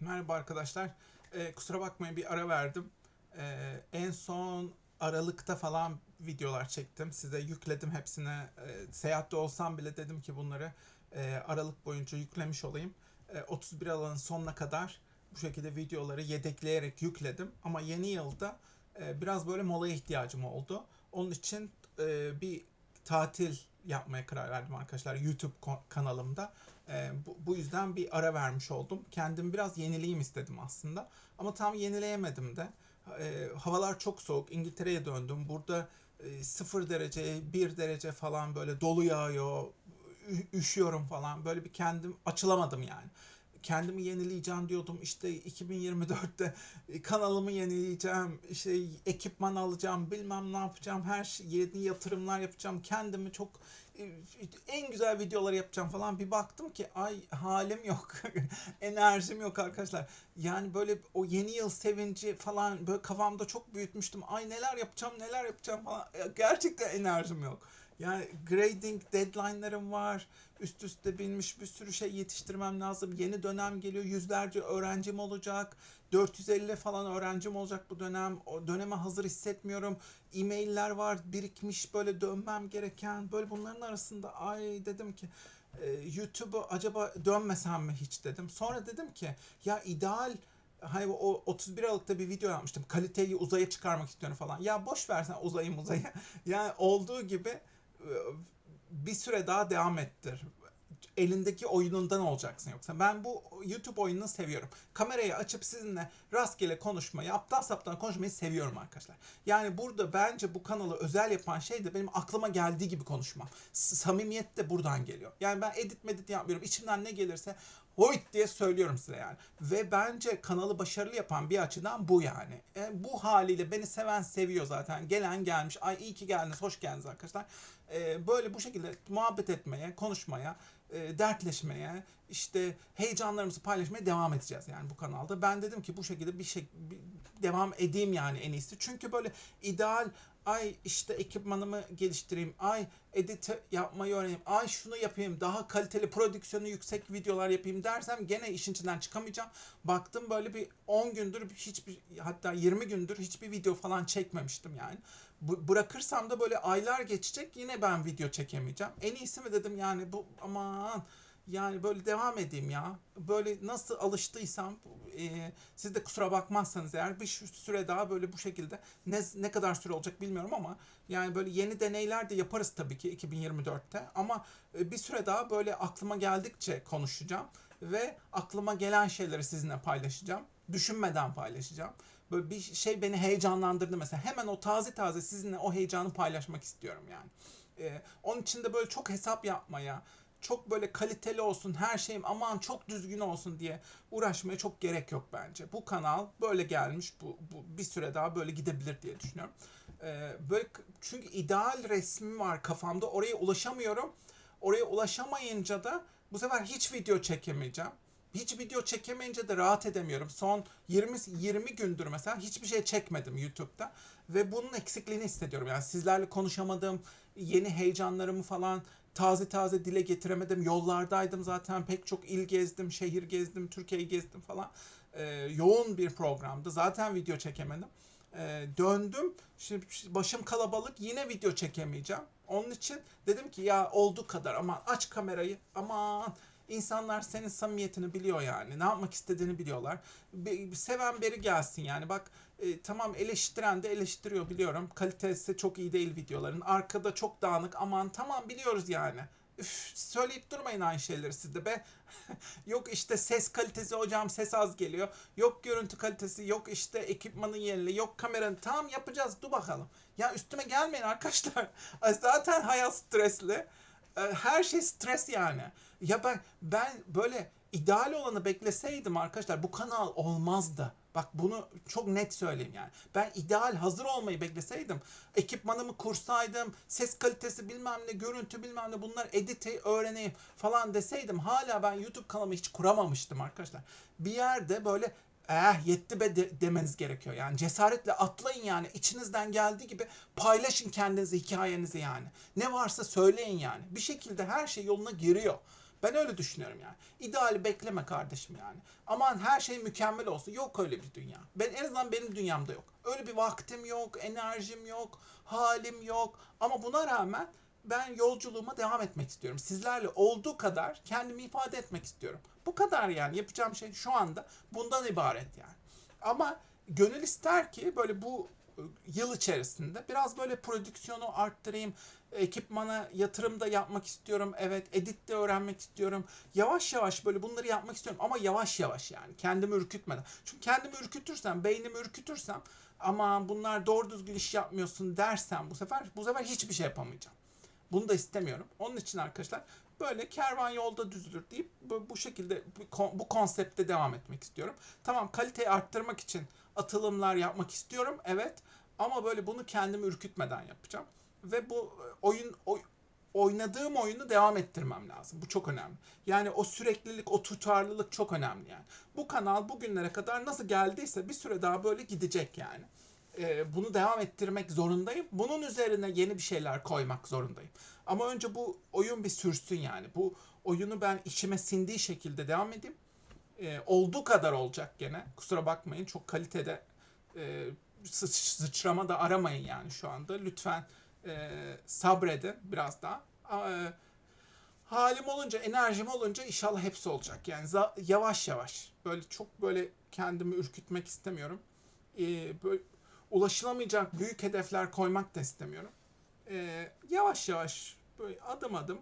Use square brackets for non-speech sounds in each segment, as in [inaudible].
Merhaba arkadaşlar. Ee, kusura bakmayın bir ara verdim. Ee, en son Aralık'ta falan videolar çektim. Size yükledim hepsini. Ee, seyahatte olsam bile dedim ki bunları e, Aralık boyunca yüklemiş olayım. Ee, 31 Aralık'ın sonuna kadar bu şekilde videoları yedekleyerek yükledim. Ama yeni yılda e, biraz böyle molaya ihtiyacım oldu. Onun için e, bir tatil yapmaya karar verdim arkadaşlar YouTube kanalımda. Ee, bu, bu yüzden bir ara vermiş oldum. Kendimi biraz yenileyim istedim aslında. Ama tam yenileyemedim de. Ee, havalar çok soğuk. İngiltere'ye döndüm. Burada e, 0 derece, 1 derece falan böyle dolu yağıyor. Ü- üşüyorum falan. Böyle bir kendim açılamadım yani. Kendimi yenileyeceğim diyordum. İşte 2024'te kanalımı yenileyeceğim. işte ekipman alacağım. Bilmem ne yapacağım. Her şey yeni yatırımlar yapacağım. Kendimi çok e, en güzel videoları yapacağım falan bir baktım ki ay halim yok [laughs] enerjim yok arkadaşlar yani böyle o yeni yıl sevinci falan böyle kafamda çok büyütmüştüm ay neler yapacağım neler yapacağım falan Ya gerçekten enerjim yok yani grading deadline'larım var üst üste binmiş bir sürü şey yetiştirmem lazım yeni dönem geliyor yüzlerce öğrencim olacak 450 falan öğrencim olacak bu dönem. O döneme hazır hissetmiyorum. E-mailler var birikmiş böyle dönmem gereken. Böyle bunların arasında ay dedim ki YouTube'u acaba dönmesem mi hiç dedim. Sonra dedim ki ya ideal hani o 31 Aralık'ta bir video yapmıştım. Kaliteyi uzaya çıkarmak istiyorum falan. Ya boş versen uzayı uzayı. [laughs] yani olduğu gibi bir süre daha devam ettir elindeki oyunundan olacaksın yoksa. Ben bu YouTube oyununu seviyorum. Kamerayı açıp sizinle rastgele konuşmayı, aptal saptan konuşmayı seviyorum arkadaşlar. Yani burada bence bu kanalı özel yapan şey de benim aklıma geldiği gibi konuşmam. Samimiyet de buradan geliyor. Yani ben edit medit yapmıyorum. İçimden ne gelirse hoyt diye söylüyorum size yani. Ve bence kanalı başarılı yapan bir açıdan bu yani. E, bu haliyle beni seven seviyor zaten. Gelen gelmiş. Ay iyi ki geldiniz, hoş geldiniz arkadaşlar. E, böyle bu şekilde muhabbet etmeye, konuşmaya, e, dertleşmeye, işte heyecanlarımızı paylaşmaya devam edeceğiz yani bu kanalda. Ben dedim ki bu şekilde bir şey bir devam edeyim yani en iyisi. Çünkü böyle ideal ay işte ekipmanımı geliştireyim, ay edit yapmayı öğreneyim, ay şunu yapayım, daha kaliteli prodüksiyonu yüksek videolar yapayım dersem gene işin içinden çıkamayacağım. Baktım böyle bir 10 gündür hiçbir hatta 20 gündür hiçbir video falan çekmemiştim yani. Bu, bırakırsam da böyle aylar geçecek yine ben video çekemeyeceğim. En iyisi mi dedim yani bu aman yani böyle devam edeyim ya. Böyle nasıl alıştıysam e, siz de kusura bakmazsanız eğer bir süre daha böyle bu şekilde ne, ne kadar süre olacak bilmiyorum ama yani böyle yeni deneyler de yaparız tabii ki 2024'te ama e, bir süre daha böyle aklıma geldikçe konuşacağım ve aklıma gelen şeyleri sizinle paylaşacağım. Düşünmeden paylaşacağım. Böyle bir şey beni heyecanlandırdı mesela. Hemen o taze taze sizinle o heyecanı paylaşmak istiyorum yani. Ee, onun için de böyle çok hesap yapmaya, çok böyle kaliteli olsun her şeyim aman çok düzgün olsun diye uğraşmaya çok gerek yok bence. Bu kanal böyle gelmiş bu, bu bir süre daha böyle gidebilir diye düşünüyorum. Ee, böyle çünkü ideal resmim var kafamda oraya ulaşamıyorum. Oraya ulaşamayınca da bu sefer hiç video çekemeyeceğim. Hiç video çekemeyince de rahat edemiyorum. Son 20 20 gündür mesela hiçbir şey çekmedim YouTube'da ve bunun eksikliğini hissediyorum. Yani sizlerle konuşamadım, yeni heyecanlarımı falan taze taze dile getiremedim. Yollardaydım zaten pek çok il gezdim, şehir gezdim, Türkiye'yi gezdim falan. Ee, yoğun bir programdı. Zaten video çekemedim. Ee, döndüm. Şimdi başım kalabalık yine video çekemeyeceğim. Onun için dedim ki ya olduğu kadar aman aç kamerayı aman İnsanlar senin samimiyetini biliyor yani. Ne yapmak istediğini biliyorlar. Bir seven biri gelsin yani. Bak e, tamam eleştiren de eleştiriyor biliyorum. Kalitesi çok iyi değil videoların. Arkada çok dağınık. Aman tamam biliyoruz yani. Üf, söyleyip durmayın aynı şeyleri siz de be. [laughs] yok işte ses kalitesi hocam ses az geliyor. Yok görüntü kalitesi, yok işte ekipmanın yerli, yok kameranın. Tamam yapacağız dur bakalım. Ya üstüme gelmeyin arkadaşlar. [laughs] Zaten hayat stresli. E, Her şey stres yani. Ya ben ben böyle ideal olanı bekleseydim arkadaşlar bu kanal olmazdı. Bak bunu çok net söyleyeyim yani. Ben ideal hazır olmayı bekleseydim, ekipmanımı kursaydım, ses kalitesi bilmem ne, görüntü bilmem ne bunlar editi öğreneyim falan deseydim hala ben YouTube kanalımı hiç kuramamıştım arkadaşlar. Bir yerde böyle eh yetti be de- demeniz gerekiyor. Yani cesaretle atlayın yani. içinizden geldiği gibi paylaşın kendinizi, hikayenizi yani. Ne varsa söyleyin yani. Bir şekilde her şey yoluna giriyor. Ben öyle düşünüyorum yani. İdeali bekleme kardeşim yani. Aman her şey mükemmel olsun. Yok öyle bir dünya. Ben en azından benim dünyamda yok. Öyle bir vaktim yok, enerjim yok, halim yok. Ama buna rağmen ben yolculuğuma devam etmek istiyorum. Sizlerle olduğu kadar kendimi ifade etmek istiyorum. Bu kadar yani yapacağım şey şu anda bundan ibaret yani. Ama gönül ister ki böyle bu e, yıl içerisinde biraz böyle prodüksiyonu arttırayım. Ekipmana yatırım da yapmak istiyorum. Evet, edit de öğrenmek istiyorum. Yavaş yavaş böyle bunları yapmak istiyorum ama yavaş yavaş yani. Kendimi ürkütmeden. Çünkü kendimi ürkütürsem, beynimi ürkütürsem ama bunlar doğru düzgün iş yapmıyorsun dersem bu sefer bu sefer hiçbir şey yapamayacağım. Bunu da istemiyorum. Onun için arkadaşlar böyle kervan yolda düzülür deyip bu, bu şekilde bu, kon- bu konsepte devam etmek istiyorum. Tamam kaliteyi arttırmak için atılımlar yapmak istiyorum. Evet. Ama böyle bunu kendimi ürkütmeden yapacağım. Ve bu e, oyun oy- oynadığım oyunu devam ettirmem lazım. Bu çok önemli. Yani o süreklilik, o tutarlılık çok önemli yani. Bu kanal bugünlere kadar nasıl geldiyse bir süre daha böyle gidecek yani. Ee, bunu devam ettirmek zorundayım. Bunun üzerine yeni bir şeyler koymak zorundayım. Ama önce bu oyun bir sürsün yani. Bu oyunu ben içime sindiği şekilde devam edeyim. Ee, olduğu kadar olacak gene. Kusura bakmayın çok kalitede e, sıç, sıçrama da aramayın yani şu anda. Lütfen e, sabredin biraz daha. E, halim olunca, enerjim olunca inşallah hepsi olacak. Yani yavaş yavaş. Böyle çok böyle kendimi ürkütmek istemiyorum. E, böyle ulaşılamayacak büyük hedefler koymak da istemiyorum. E, yavaş yavaş böyle adım adım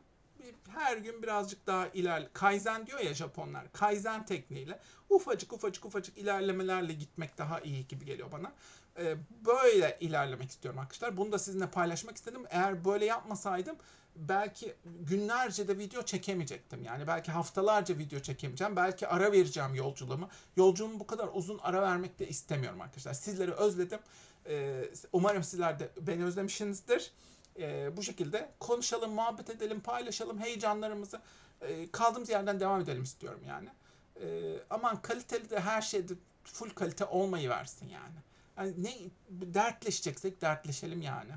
her gün birazcık daha iler Kaizen diyor ya Japonlar. Kaizen tekniğiyle ufacık ufacık ufacık ilerlemelerle gitmek daha iyi gibi geliyor bana. Ee, böyle ilerlemek istiyorum arkadaşlar. Bunu da sizinle paylaşmak istedim. Eğer böyle yapmasaydım belki günlerce de video çekemeyecektim. Yani belki haftalarca video çekemeyeceğim. Belki ara vereceğim yolculuğumu. Yolculuğumu bu kadar uzun ara vermek de istemiyorum arkadaşlar. Sizleri özledim. Ee, umarım sizler de beni özlemişsinizdir. Ee, bu şekilde konuşalım, muhabbet edelim, paylaşalım heyecanlarımızı. Kaldığımız yerden devam edelim istiyorum yani. Aman kaliteli de her şeyde full kalite olmayı versin yani. Yani ne dertleşeceksek dertleşelim yani.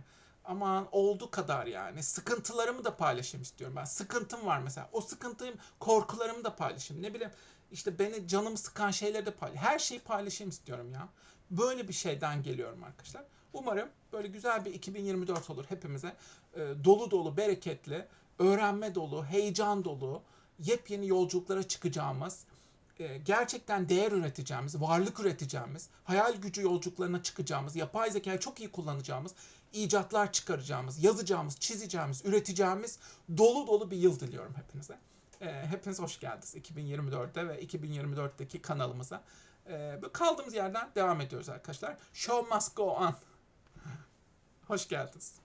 Aman oldu kadar yani. Sıkıntılarımı da paylaşayım istiyorum ben. Sıkıntım var mesela. O sıkıntım, korkularımı da paylaşayım. Ne bileyim işte beni canımı sıkan şeyleri de paylaşayım. Her şeyi paylaşayım istiyorum ya. Böyle bir şeyden geliyorum arkadaşlar. Umarım böyle güzel bir 2024 olur hepimize. Ee, dolu dolu, bereketli, öğrenme dolu, heyecan dolu, yepyeni yolculuklara çıkacağımız, e, gerçekten değer üreteceğimiz, varlık üreteceğimiz, hayal gücü yolculuklarına çıkacağımız, yapay zekayı çok iyi kullanacağımız, icatlar çıkaracağımız, yazacağımız, çizeceğimiz, üreteceğimiz dolu dolu bir yıl diliyorum hepinize. E, Hepiniz hoş geldiniz 2024'te ve 2024'teki kanalımıza. E, Kaldığımız yerden devam ediyoruz arkadaşlar. Show must go on. Hoş geldiniz.